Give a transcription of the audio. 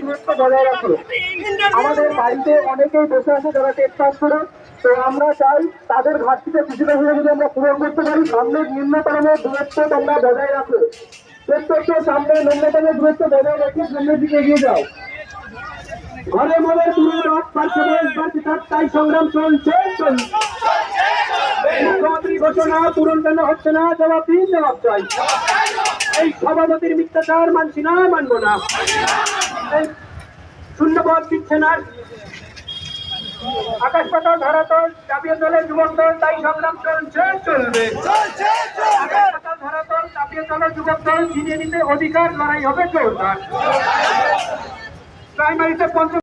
দূরত্ব বজায় রাখো আমাদের বাড়িতে অনেকেই বসে আছে যারা টেট পাস করে তো আমরা চাই তাদের ঘাটতিতে কিছুটা হলে যদি আমরা পূরণ করতে পারি, সামনে নিম্নতম দূরত্ব তোমরা বজায় রাখো। প্রত্যেককে সামনে ন্যূনতম দূরত্ব বজায় রেখে সামনের দিকে এগিয়ে যাও। ঘরে মনে তুমি রথ পাচ্ছে তাই সংগ্রাম চলছে চলছে। ঘোষণা পূরণ কেন হচ্ছে না জবাব দিন জবাব চাই। এই সভাপতির মিথ্যাচার মানছি না মানবো না। এই শূন্যপদ দিচ্ছে না। আকাশ পাতাল ধরাতল জাতীয় দলের যুবক দল তাই সংগ্রাম চলছে চলবে। আকাশ পাতাল ধরাতল জাতীয় দলের যুবক দল ছিনিয়ে নিতে অধিকার লড়াই হবে জোরদার। প্রাইমারিতে পঞ্চম